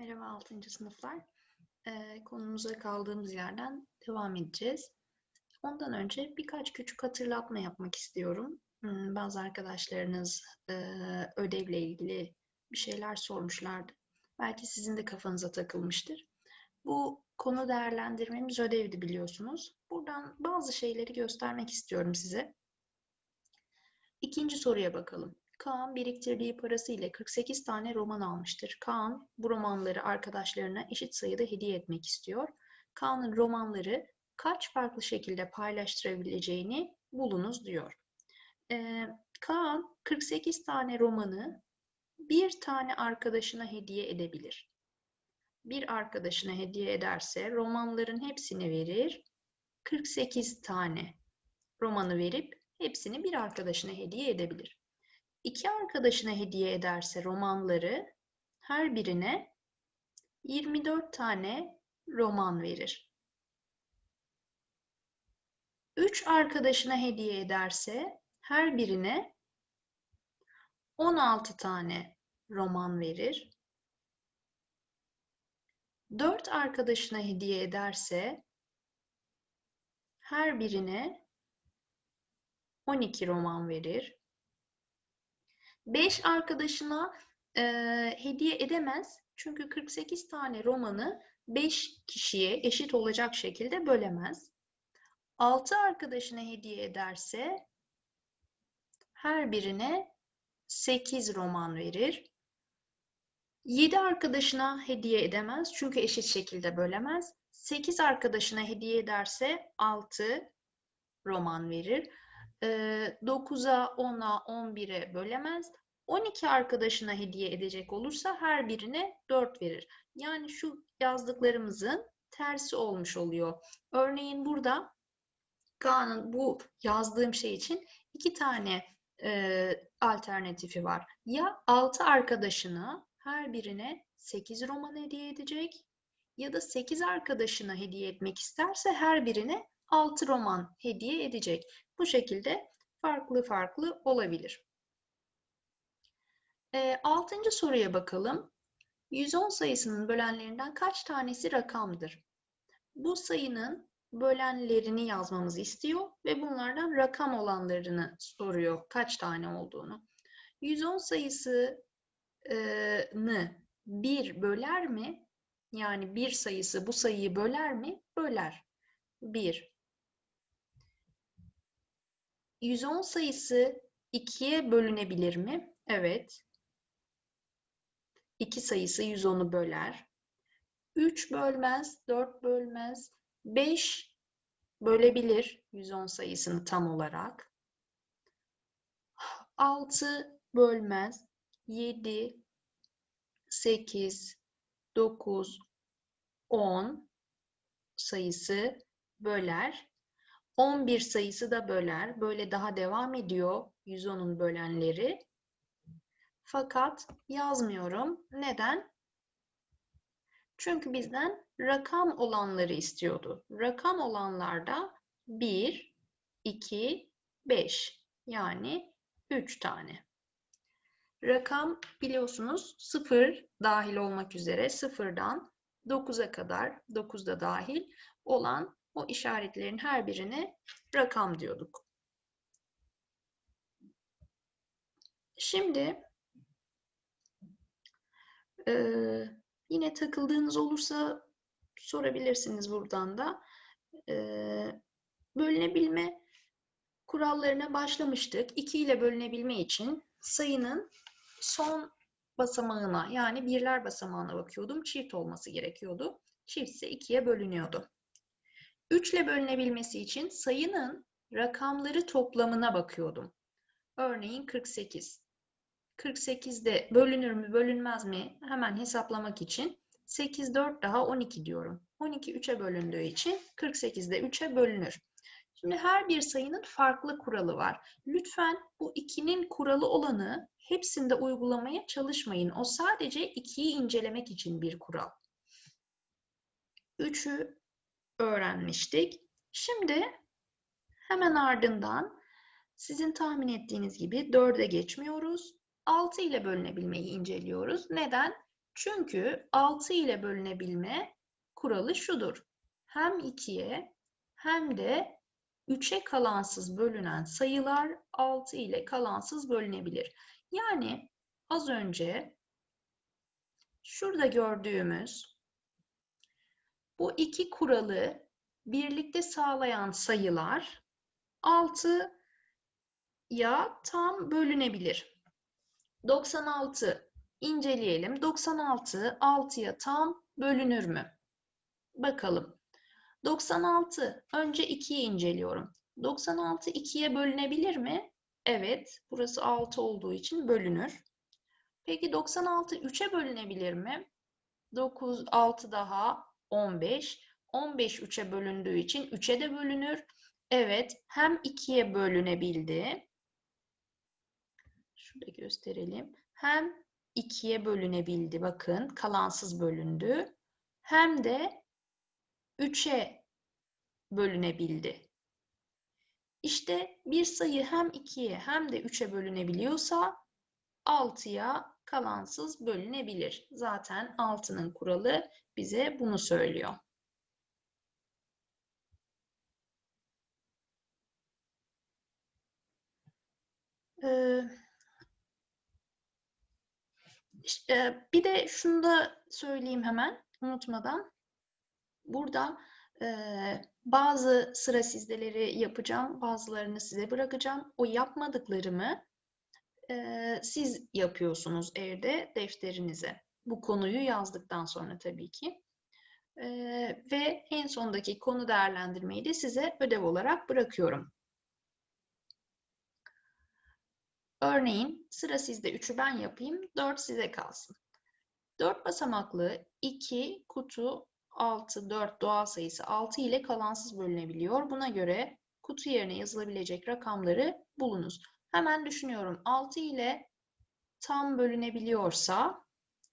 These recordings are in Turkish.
Merhaba 6. sınıflar. Ee, konumuza kaldığımız yerden devam edeceğiz. Ondan önce birkaç küçük hatırlatma yapmak istiyorum. Hmm, bazı arkadaşlarınız e, ödevle ilgili bir şeyler sormuşlardı. Belki sizin de kafanıza takılmıştır. Bu konu değerlendirmemiz ödevdi biliyorsunuz. Buradan bazı şeyleri göstermek istiyorum size. İkinci soruya bakalım. Kaan biriktirdiği parasıyla 48 tane roman almıştır. Kaan bu romanları arkadaşlarına eşit sayıda hediye etmek istiyor. Kaan'ın romanları kaç farklı şekilde paylaştırabileceğini bulunuz diyor. Ee, Kaan 48 tane romanı bir tane arkadaşına hediye edebilir. Bir arkadaşına hediye ederse romanların hepsini verir. 48 tane romanı verip hepsini bir arkadaşına hediye edebilir. İki arkadaşına hediye ederse romanları her birine 24 tane roman verir. Üç arkadaşına hediye ederse her birine 16 tane roman verir. Dört arkadaşına hediye ederse her birine 12 roman verir. 5 arkadaşına e, hediye edemez. Çünkü 48 tane romanı 5 kişiye eşit olacak şekilde bölemez. 6 arkadaşına hediye ederse her birine 8 roman verir. 7 arkadaşına hediye edemez çünkü eşit şekilde bölemez. 8 arkadaşına hediye ederse 6 roman verir. 9'a, 10'a, 11'e bölemez. 12 arkadaşına hediye edecek olursa her birine 4 verir. Yani şu yazdıklarımızın tersi olmuş oluyor. Örneğin burada Kaan'ın bu yazdığım şey için iki tane e, alternatifi var. Ya 6 arkadaşına her birine 8 roman hediye edecek ya da 8 arkadaşına hediye etmek isterse her birine 6 roman hediye edecek. Bu şekilde farklı farklı olabilir. E, altıncı soruya bakalım. 110 sayısının bölenlerinden kaç tanesi rakamdır? Bu sayının bölenlerini yazmamızı istiyor ve bunlardan rakam olanlarını soruyor kaç tane olduğunu. 110 sayısını 1 böler mi? Yani bir sayısı bu sayıyı böler mi? Böler. 1. 110 sayısı 2'ye bölünebilir mi? Evet. 2 sayısı 110'u böler. 3 bölmez, 4 bölmez, 5 bölebilir 110 sayısını tam olarak. 6 bölmez, 7, 8, 9, 10 sayısı böler. 11 sayısı da böler. Böyle daha devam ediyor 110'un bölenleri. Fakat yazmıyorum. Neden? Çünkü bizden rakam olanları istiyordu. Rakam olanlarda 1, 2, 5 yani 3 tane. Rakam biliyorsunuz 0 dahil olmak üzere 0'dan 9'a kadar 9 da dahil olan o işaretlerin her birine rakam diyorduk. Şimdi e, yine takıldığınız olursa sorabilirsiniz buradan da. E, bölünebilme kurallarına başlamıştık. 2 ile bölünebilme için sayının son basamağına yani birler basamağına bakıyordum. Çift olması gerekiyordu. Çiftse 2'ye bölünüyordu. 3 ile bölünebilmesi için sayının rakamları toplamına bakıyordum. Örneğin 48. 48'de bölünür mü bölünmez mi hemen hesaplamak için 8 4 daha 12 diyorum. 12 3'e bölündüğü için 48'de 3'e bölünür. Şimdi her bir sayının farklı kuralı var. Lütfen bu 2'nin kuralı olanı hepsinde uygulamaya çalışmayın. O sadece 2'yi incelemek için bir kural. 3'ü öğrenmiştik. Şimdi hemen ardından sizin tahmin ettiğiniz gibi 4'e geçmiyoruz. 6 ile bölünebilmeyi inceliyoruz. Neden? Çünkü 6 ile bölünebilme kuralı şudur. Hem 2'ye hem de 3'e kalansız bölünen sayılar 6 ile kalansız bölünebilir. Yani az önce şurada gördüğümüz bu iki kuralı birlikte sağlayan sayılar 6 ya tam bölünebilir. 96 inceleyelim. 96 6'ya tam bölünür mü? Bakalım. 96 önce 2'yi inceliyorum. 96 2'ye bölünebilir mi? Evet. Burası 6 olduğu için bölünür. Peki 96 3'e bölünebilir mi? 9 6 daha 15. 15 3'e bölündüğü için 3'e de bölünür. Evet, hem 2'ye bölünebildi. Şurada gösterelim. Hem 2'ye bölünebildi. Bakın, kalansız bölündü. Hem de 3'e bölünebildi. İşte bir sayı hem 2'ye hem de 3'e bölünebiliyorsa 6'ya kalansız bölünebilir. Zaten 6'nın kuralı bize bunu söylüyor. Ee, işte, bir de şunu da söyleyeyim hemen unutmadan. Burada e, bazı sıra sizdeleri yapacağım, bazılarını size bırakacağım. O yapmadıklarımı e, siz yapıyorsunuz evde defterinize. Bu konuyu yazdıktan sonra tabii ki. E, ve en sondaki konu değerlendirmeyi de size ödev olarak bırakıyorum. Örneğin sıra sizde 3'ü ben yapayım, 4 size kalsın. 4 basamaklı 2 kutu 6, 4 doğal sayısı 6 ile kalansız bölünebiliyor. Buna göre kutu yerine yazılabilecek rakamları bulunuz. Hemen düşünüyorum. 6 ile tam bölünebiliyorsa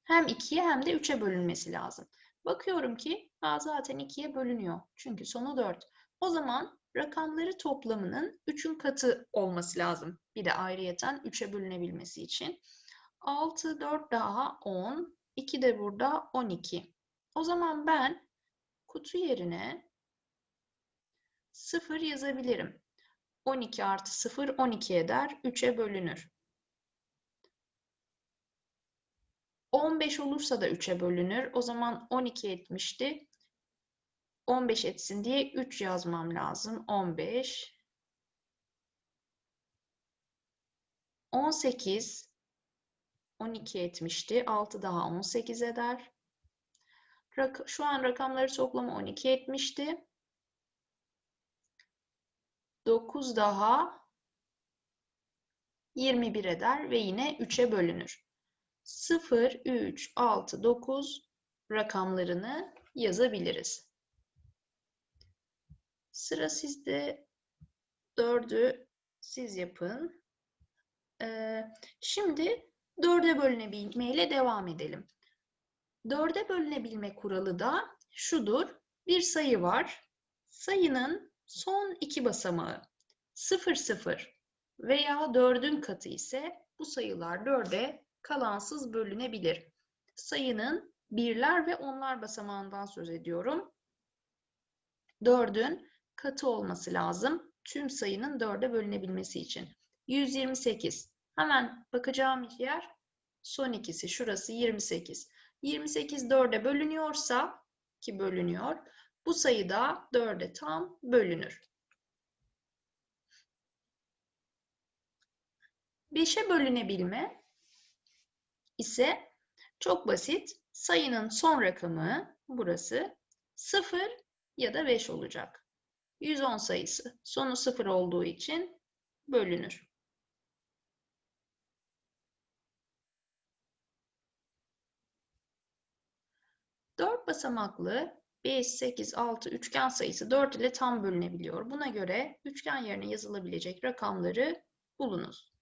hem 2'ye hem de 3'e bölünmesi lazım. Bakıyorum ki A zaten 2'ye bölünüyor. Çünkü sonu 4. O zaman rakamları toplamının 3'ün katı olması lazım. Bir de ayrıyeten 3'e bölünebilmesi için. 6, 4 daha 10, 2 de burada 12. O zaman ben kutu yerine 0 yazabilirim. 12 artı 0 12 eder. 3'e bölünür. 15 olursa da 3'e bölünür. O zaman 12 etmişti. 15 etsin diye 3 yazmam lazım. 15 18 12 etmişti. 6 daha 18 eder. Şu an rakamları toplamı 12 etmişti. 9 daha 21 eder ve yine 3'e bölünür. 0, 3, 6, 9 rakamlarını yazabiliriz. Sıra sizde 4'ü siz yapın. Ee, şimdi 4'e bölünebilme ile devam edelim. 4'e bölünebilme kuralı da şudur. Bir sayı var. Sayının son iki basamağı 0, 0 veya 4'ün katı ise bu sayılar 4'e kalansız bölünebilir. Sayının birler ve onlar basamağından söz ediyorum. 4'ün katı olması lazım tüm sayının 4'e bölünebilmesi için. 128. Hemen bakacağım yer son ikisi. Şurası 28. 28 4'e bölünüyorsa ki bölünüyor. Bu sayı da 4'e tam bölünür. 5'e bölünebilme ise çok basit. Sayının son rakamı burası 0 ya da 5 olacak. 110 sayısı sonu 0 olduğu için bölünür. Dört basamaklı 5, 8, 6 üçgen sayısı 4 ile tam bölünebiliyor. Buna göre üçgen yerine yazılabilecek rakamları bulunuz.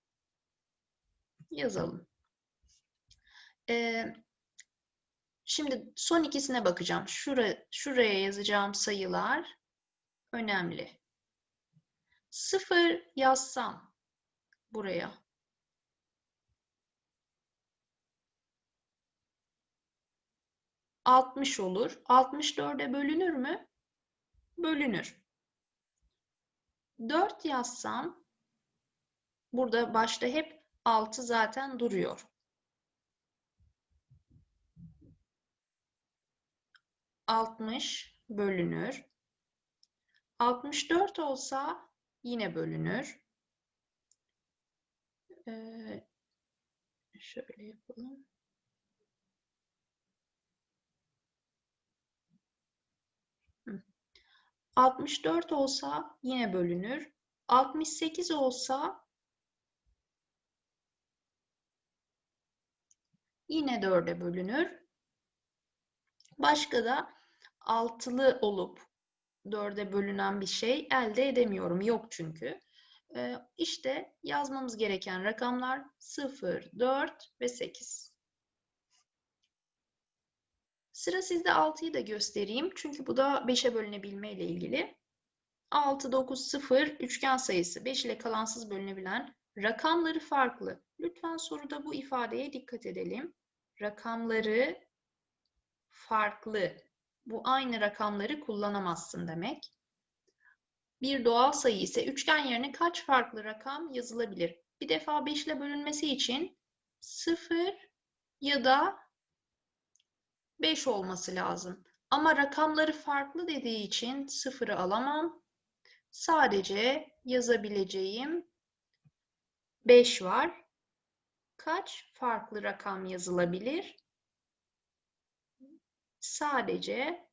Yazalım. Ee, şimdi son ikisine bakacağım. Şura, şuraya yazacağım sayılar önemli. 0 yazsam buraya 60 olur. 64'e bölünür mü? Bölünür. 4 yazsam burada başta hep 6 zaten duruyor. 60 bölünür. 64 olsa yine bölünür. Ee, şöyle yapalım. 64 olsa yine bölünür. 68 olsa yine 4'e bölünür. Başka da altılı olup 4'e bölünen bir şey elde edemiyorum. Yok çünkü. Ee, işte yazmamız gereken rakamlar 0, 4 ve 8. Sıra sizde 6'yı da göstereyim. Çünkü bu da 5'e bölünebilme ile ilgili. 6, 9, 0 üçgen sayısı 5 ile kalansız bölünebilen rakamları farklı. Lütfen soruda bu ifadeye dikkat edelim. Rakamları farklı. Bu aynı rakamları kullanamazsın demek. Bir doğal sayı ise üçgen yerine kaç farklı rakam yazılabilir? Bir defa 5 ile bölünmesi için 0 ya da 5 olması lazım. Ama rakamları farklı dediği için 0'ı alamam. Sadece yazabileceğim 5 var. Kaç farklı rakam yazılabilir? Sadece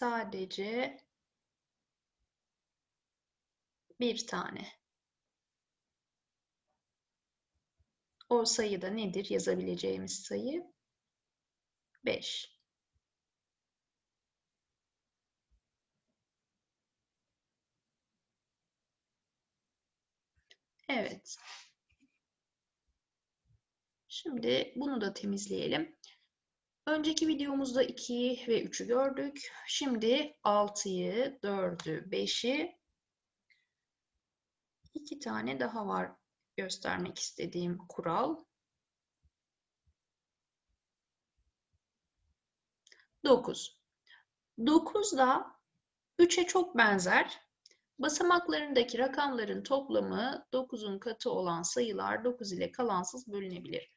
sadece bir tane. O sayı da nedir? Yazabileceğimiz sayı 5. Evet. Şimdi bunu da temizleyelim. Önceki videomuzda 2'yi ve 3'ü gördük. Şimdi 6'yı, 4'ü, 5'i iki tane daha var göstermek istediğim kural. 9. 9 da 3'e çok benzer. Basamaklarındaki rakamların toplamı 9'un katı olan sayılar 9 ile kalansız bölünebilir.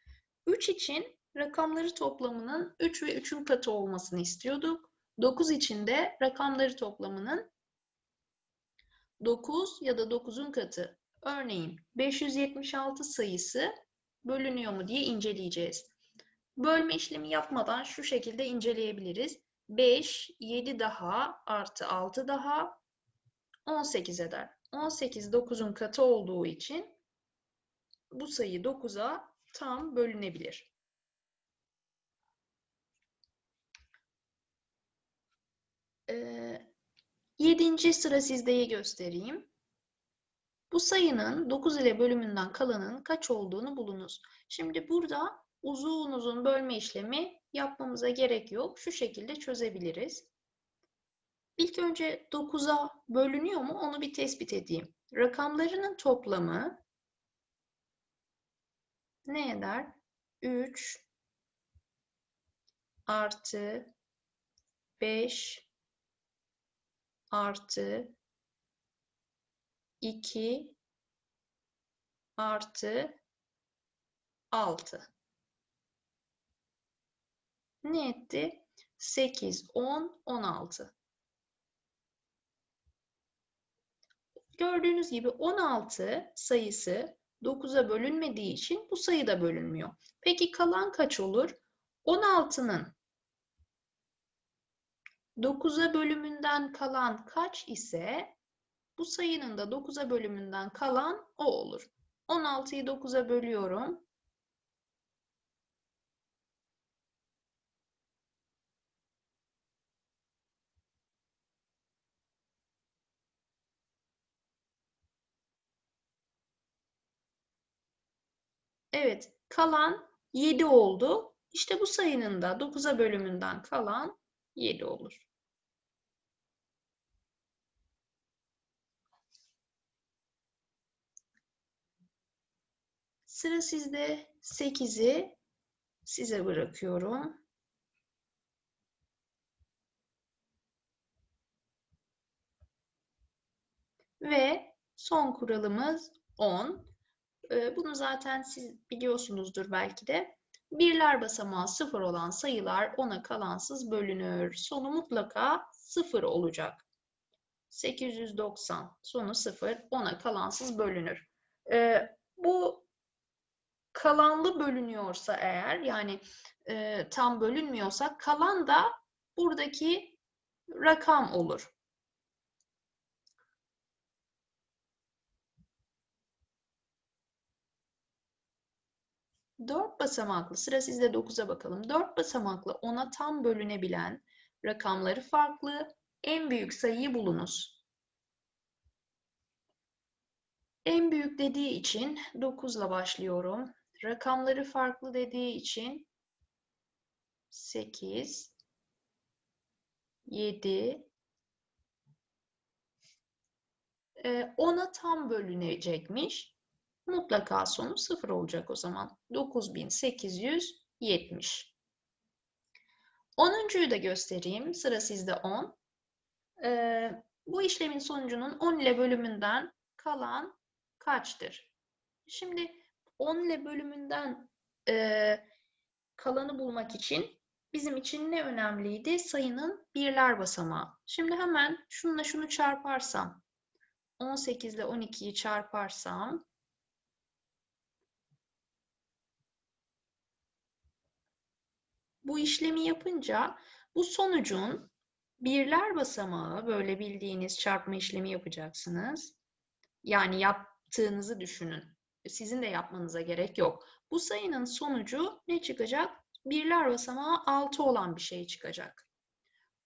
3 için rakamları toplamının 3 ve 3'ün katı olmasını istiyorduk. 9 için de rakamları toplamının 9 ya da 9'un katı. Örneğin 576 sayısı bölünüyor mu diye inceleyeceğiz. Bölme işlemi yapmadan şu şekilde inceleyebiliriz. 5, 7 daha artı 6 daha 18 eder. 18 9'un katı olduğu için bu sayı 9'a tam bölünebilir. Yedinci sıra sizdeyi göstereyim. Bu sayının 9 ile bölümünden kalanın kaç olduğunu bulunuz. Şimdi burada uzun uzun bölme işlemi yapmamıza gerek yok. Şu şekilde çözebiliriz. İlk önce 9'a bölünüyor mu onu bir tespit edeyim. Rakamlarının toplamı ne eder? 3 artı 5 artı 2 artı 6. Ne etti? 8, 10, 16. Gördüğünüz gibi 16 sayısı 9'a bölünmediği için bu sayı da bölünmüyor. Peki kalan kaç olur? 16'nın 9'a bölümünden kalan kaç ise bu sayının da 9'a bölümünden kalan o olur. 16'yı 9'a bölüyorum. Evet, kalan 7 oldu. İşte bu sayının da 9'a bölümünden kalan 7 olur. Sıra sizde 8'i size bırakıyorum. Ve son kuralımız 10. Ee, bunu zaten siz biliyorsunuzdur belki de. Birler basamağı 0 olan sayılar 10'a kalansız bölünür. Sonu mutlaka 0 olacak. 890 sonu 0 10'a kalansız bölünür. Ee, bu kalanlı bölünüyorsa eğer yani e, tam bölünmüyorsa kalan da buradaki rakam olur. Dört basamaklı, sıra sizde 9'a bakalım. Dört basamaklı 10'a tam bölünebilen rakamları farklı, en büyük sayıyı bulunuz. En büyük dediği için 9 ile başlıyorum. Rakamları farklı dediği için 8, 7, 10'a tam bölünecekmiş. Mutlaka sonu 0 olacak o zaman. 9870. 10'uncuyu da göstereyim. Sıra sizde 10. Ee, bu işlemin sonucunun 10 ile bölümünden kalan kaçtır? Şimdi 10 ile bölümünden e, kalanı bulmak için bizim için ne önemliydi? Sayının birler basamağı. Şimdi hemen şununla şunu çarparsam 18 ile 12'yi çarparsam bu işlemi yapınca bu sonucun birler basamağı böyle bildiğiniz çarpma işlemi yapacaksınız. Yani yaptığınızı düşünün. Sizin de yapmanıza gerek yok. Bu sayının sonucu ne çıkacak? Birler basamağı 6 olan bir şey çıkacak.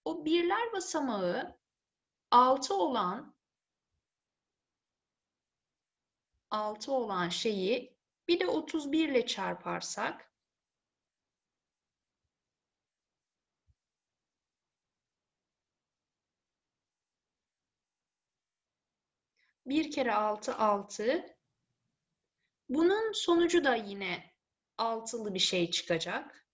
O birler basamağı 6 olan 6 olan şeyi bir de 31 ile çarparsak bir kere 6 6 bunun sonucu da yine altılı bir şey çıkacak.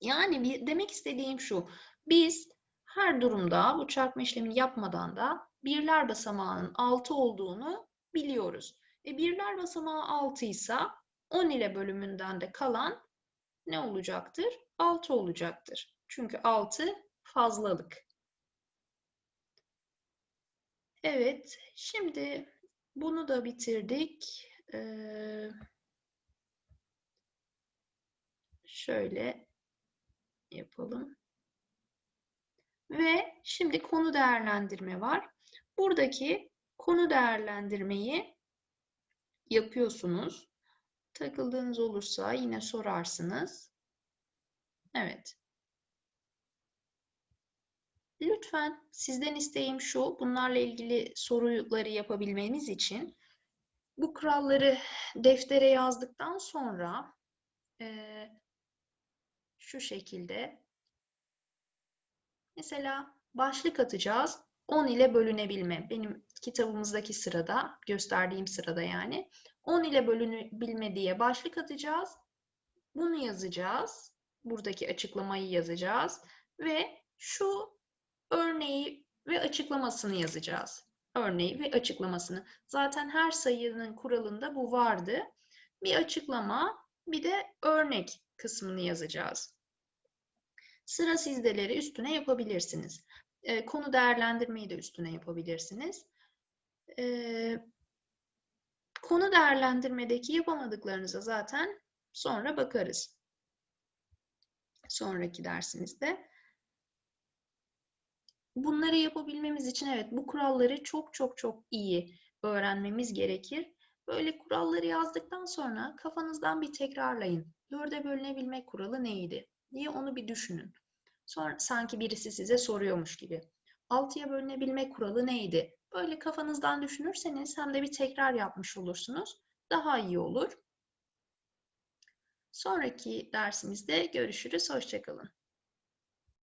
Yani demek istediğim şu. Biz her durumda bu çarpma işlemini yapmadan da birler basamağının 6 olduğunu biliyoruz. E birler basamağı 6 ise 10 ile bölümünden de kalan ne olacaktır? 6 olacaktır. Çünkü 6 fazlalık. Evet, şimdi bunu da bitirdik. Ee, şöyle yapalım. Ve şimdi konu değerlendirme var. Buradaki konu değerlendirmeyi yapıyorsunuz. Takıldığınız olursa yine sorarsınız. Evet. Lütfen sizden isteğim şu, bunlarla ilgili soruları yapabilmeniz için bu kuralları deftere yazdıktan sonra e, şu şekilde mesela başlık atacağız. 10 ile bölünebilme. Benim kitabımızdaki sırada, gösterdiğim sırada yani. 10 ile bölünebilme diye başlık atacağız. Bunu yazacağız. Buradaki açıklamayı yazacağız. Ve şu örneği ve açıklamasını yazacağız. Örneği ve açıklamasını. Zaten her sayının kuralında bu vardı. Bir açıklama, bir de örnek kısmını yazacağız. Sıra sizdeleri üstüne yapabilirsiniz. E, konu değerlendirmeyi de üstüne yapabilirsiniz. E, konu değerlendirmedeki yapamadıklarınıza zaten sonra bakarız. Sonraki dersimizde. Bunları yapabilmemiz için evet bu kuralları çok çok çok iyi öğrenmemiz gerekir. Böyle kuralları yazdıktan sonra kafanızdan bir tekrarlayın. Dörde bölünebilme kuralı neydi diye onu bir düşünün. Sonra sanki birisi size soruyormuş gibi. Altıya bölünebilme kuralı neydi? Böyle kafanızdan düşünürseniz hem de bir tekrar yapmış olursunuz. Daha iyi olur. Sonraki dersimizde görüşürüz. Hoşçakalın.